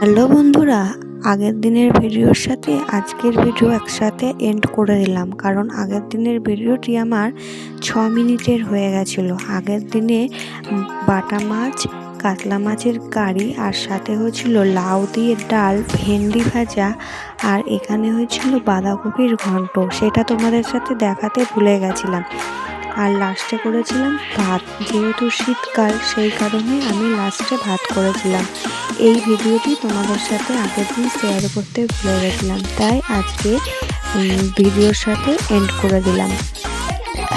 Hello বন্ধুরা, আগের দিনের ভিডিওর সাথে আজকের ভিডিও একসাথে এন্ড করে দিলাম। কারণ আগের দিনের ভিডিওটি আমার ছ মিনিটের হয়ে গেছিল। আগের দিনে বাটা মাছ, কাতলা মাছের কারি, আর সাথে হয়েছিল লাউ দিয়ে ডাল, ভেন্ডি ভাজা, আর এখানে হয়েছিল বাঁধাকপির ঘন্ট। সেটা তোমাদের সাথে দেখাতে ভুলে গেছিলাম। আর লাস্টে করেছিলাম ভাত। যেহেতু শীতকাল, সেই কারণে আমি লাস্টে ভাত করেছিলাম। এই ভিডিওটি তোমাদের সাথে আগের দিন শেয়ার করতে ভুলে গেছিলাম। তাই আজকে ভিডিওর সাথে এন্ড করে দিলাম।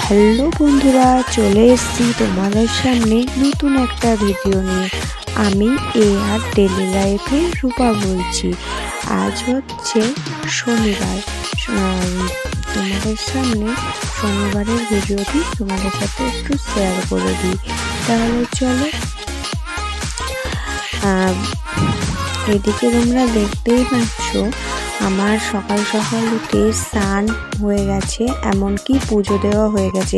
হ্যালো বন্ধুরা, চলে এসেছি তোমাদের সামনে নতুন একটা ভিডিও নিয়ে। আমি এ আর ডেলি লাইফে রূপা বলছি। আজ হচ্ছে শনিবার তোমাদের সামনে শনিবারের ভিডিওটি তোমাদের সাথে একটু শেয়ার করে দিই। তাহলে চলো। এদিকে তোমরা দেখতেই পাচ্ছ, আমার সকাল সকাল উঠে স্নান হয়ে গেছে, এমনকি পুজো দেওয়া হয়ে গেছে।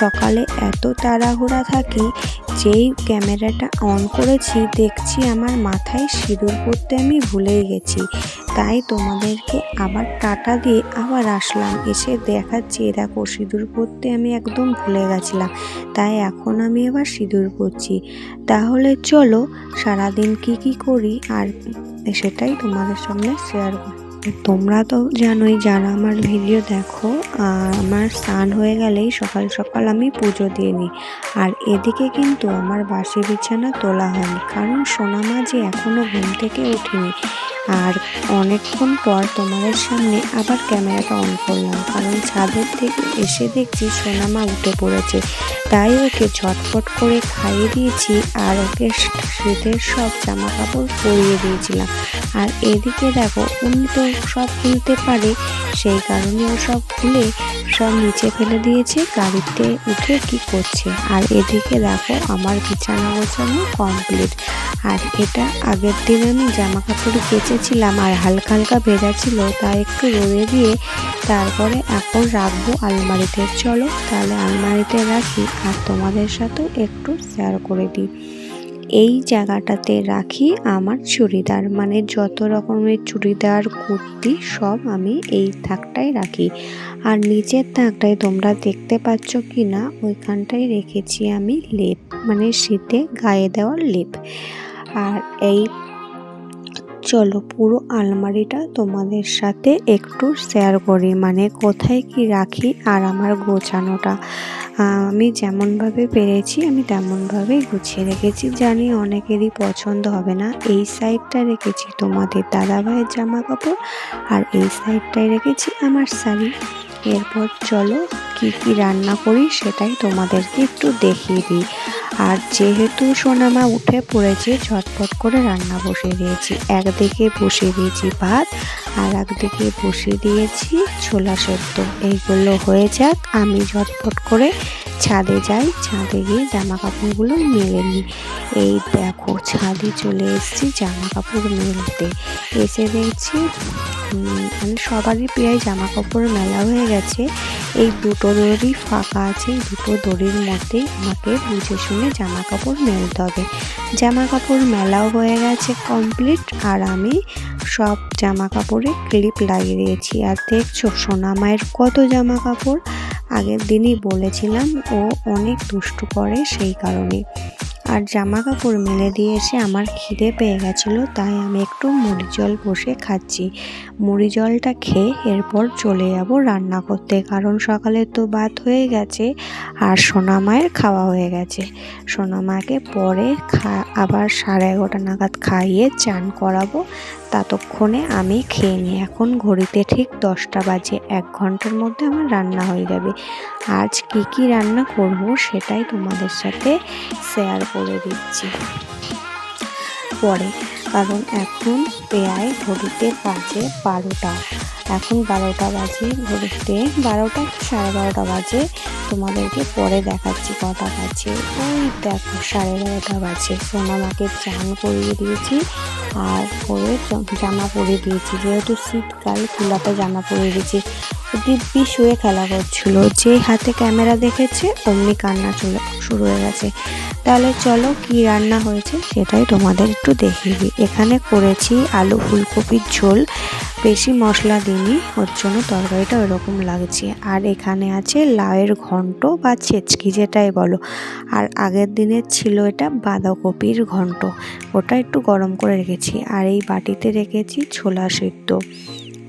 সকালে এত তাড়াহুড়া থাকি, যেই ক্যামেরাটা অন করেছি, দেখছি আমার মাথায় সিঁদুর পরতে আমি ভুলেই গেছি। তাই তোমাদেরকে আবার টাটা দিয়ে আবার আসলাম। এসে দেখাচ্ছি, দেখো সিঁদুর পরতে আমি একদম ভুলে গেছিলাম। তাই এখন আমি এবার সিঁদুর পরছি। তাহলে চলো, সারাদিন কি কি করি আর সেটাই তোমাদের সামনে শেয়ার করি তোমরা তো জানোই, যারা আমার ভিডিও দেখো আমার স্নান হয়ে গেলেই সকাল সকাল আমি পুজো দিয়ে নিই। আর এদিকে কিন্তু আমার বাসি বিছানা তোলা হয়নি, কারণ সোনা মা যে এখনও ঘুম থেকে ওঠেনি। আর অনেকক্ষণ পর তোমাদের সামনে আবার ক্যামেরাটা অন করলাম, কারণ ছাদের থেকে এসে দেখছি সোনামা উঠে পড়েছে। তাই ওকে ঝটপট করে খাইয়ে দিয়েছি আর ওকে শীতের সব জামা কাপড় পরিয়ে দিয়েছিলাম। আর এদিকে দেখো, উনি তো সব খুলতে পারে, সেই কারণে ও সব খুলে সব নিচে ফেলে দিয়েছে, গাড়িতে উঠে কি করছে? আর এদিকে দেখো, আমার বিছানা গোছানো কমপ্লিট আর এটা আগের দিন আমি জামা কাপড় কেচেছিলাম আর হালকা হালকা ভেজা ছিল তা একটু রোদে দিয়ে তারপরে এখন রাখব আলমারিতে। চলো তাহলে আলমারিতে রাখি। আর তোমাদের সাথেও একটু শেয়ার করে দিই। এই জায়গাটাতে রাখি আমার চুড়িদার। মানে যত রকমের চুড়িদার, কুর্তি সব আমি এই থাকটাই রাখি। আর নিচের থাকটায় তোমরা দেখতে পাচ্ছ কি না ওইখানটায় রেখেছি আমি লেপ। মানে শীতে গায়ে দেওয়ার লেপ। আর এই চলো পুরো আলমারিটা তোমাদের সাথে একটু শেয়ার করি। মানে কোথায় কি রাখি আর আমার গোছানোটা। আমি যেমনভাবে পেরেছি, আমি তেমনভাবেই গুছিয়ে রেখেছি। জানি অনেকেরই পছন্দ হবে না। এই সাইডটা রেখেছি তোমাদের দাদাভাইয়ের জামা কাপড় আর এই সাইডটায় রেখেছি আমার শাড়ি। এরপর চলো কি কি রান্না করি সেটাই তোমাদেরকে একটু দেখিয়ে দিই। আর যেহেতু সোনামা উঠে পড়েছে, ঝটপট করে রান্না বসিয়ে দিয়েছি। একদিকে বসিয়ে দিয়েছি ভাত, আর একদিকে বসিয়ে দিয়েছি ছোলা সেদ্ধ। এইগুলো হয়ে যাক, আমি ঝটপট করে ছাদে যাই। ছাদে গিয়ে জামা কাপড়গুলো মেলে নিই। এই দেখো, ছাদে চলে এসেছি জামা কাপড় মেলতে। এসে দেখছি মানে সবারই প্রায় জামা কাপড় মেলা হয়ে গেছে। এই দুটো দড়ি ফাঁকা আছে দুটো দড়ির মধ্যেই আমাকে বুঝে শুনে জামা কাপড় মেলতে হবে। জামা কাপড় মেলাও হয়ে গেছে কমপ্লিট আর আমি সব জামা কাপড়ে ক্লিপ লাগিয়ে দিয়েছি। আর দেখছ, সোনা মায়ের কত জামা কাপড় আগের দিনই বলেছিলাম, ও অনেক দুষ্টু করে সেই কারণে। আর জামা কাপড় মেলে দিয়ে এসে আমার খিদে পেয়ে গেছিল, তাই আমি একটু মুড়ি জল বসে খাচ্ছি। মুড়ি জলটা খেয়ে এরপর চলে যাব রান্না করতে, কারণ সকালে তো ভাত হয়ে গেছে আর সোনা মায়ের খাওয়া হয়ে গেছে। সোনা মাকে পরে খা আবার সাড়ে এগারোটা নাগাদ খাইয়ে চান করাবো। ততক্ষণে আমি খেয়ে নিই। এখন ঘড়িতে ঠিক দশটা বাজে, এক ঘণ্টার মধ্যে আমার রান্না হয়ে যাবে। আজ কি কি রান্না করব সেটাই তোমাদের সাথে শেয়ার করে দিচ্ছি। পরে, কারণ এখন প্রায় ঘড়িতে বাজে বারোটা। এখন বারোটা বাজে, ঘড়িতে বারোটা সাড়ে বারোটা বাজে? তোমাদেরকে পরে দেখাচ্ছি কটা বাজে। ওই দেখো, সাড়ে বারোটা বাজে। সোনামাকে চান করিয়ে দিয়েছি আর পরে জামা পরে দিয়েছি। যেহেতু শীতকাল কুলাতে জামা পরে দিয়েছি। দিব্যি শুয়ে খেলা করছিল। যে হাতে ক্যামেরা দেখেছে, অমনি কান্না চলে শুরু হয়ে গেছে। তাহলে চলো কি রান্না হয়েছে সেটাই তোমাদের একটু দেখিয়ে দিই। এখানে করেছি আলু ফুলকপির ঝোল। বেশি মশলা দিইনি, ওর জন্য তরকারিটা ওইরকম লাগছে। আর এখানে আছে লাউয়ের ঘন্ট বা ছেচকি যেটাই বলো। আর আগের দিনের ছিল এটা বাঁধাকপির ঘন্ট, ওটা একটু গরম করে রেখেছি। আর এই বাটিতে রেখেছি ছোলা সিদ্ধ।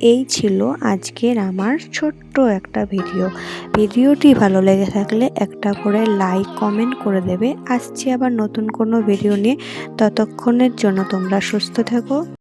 এই ছিল আজকের আমার ছোট্ট একটা ভিডিও। ভিডিওটি ভালো লেগে থাকলে একটা করে লাইক, কমেন্ট করে দেবে। আসছি আবার নতুন কোনো ভিডিও নিয়ে। ততক্ষণের জন্য তোমরা সুস্থ থেকো।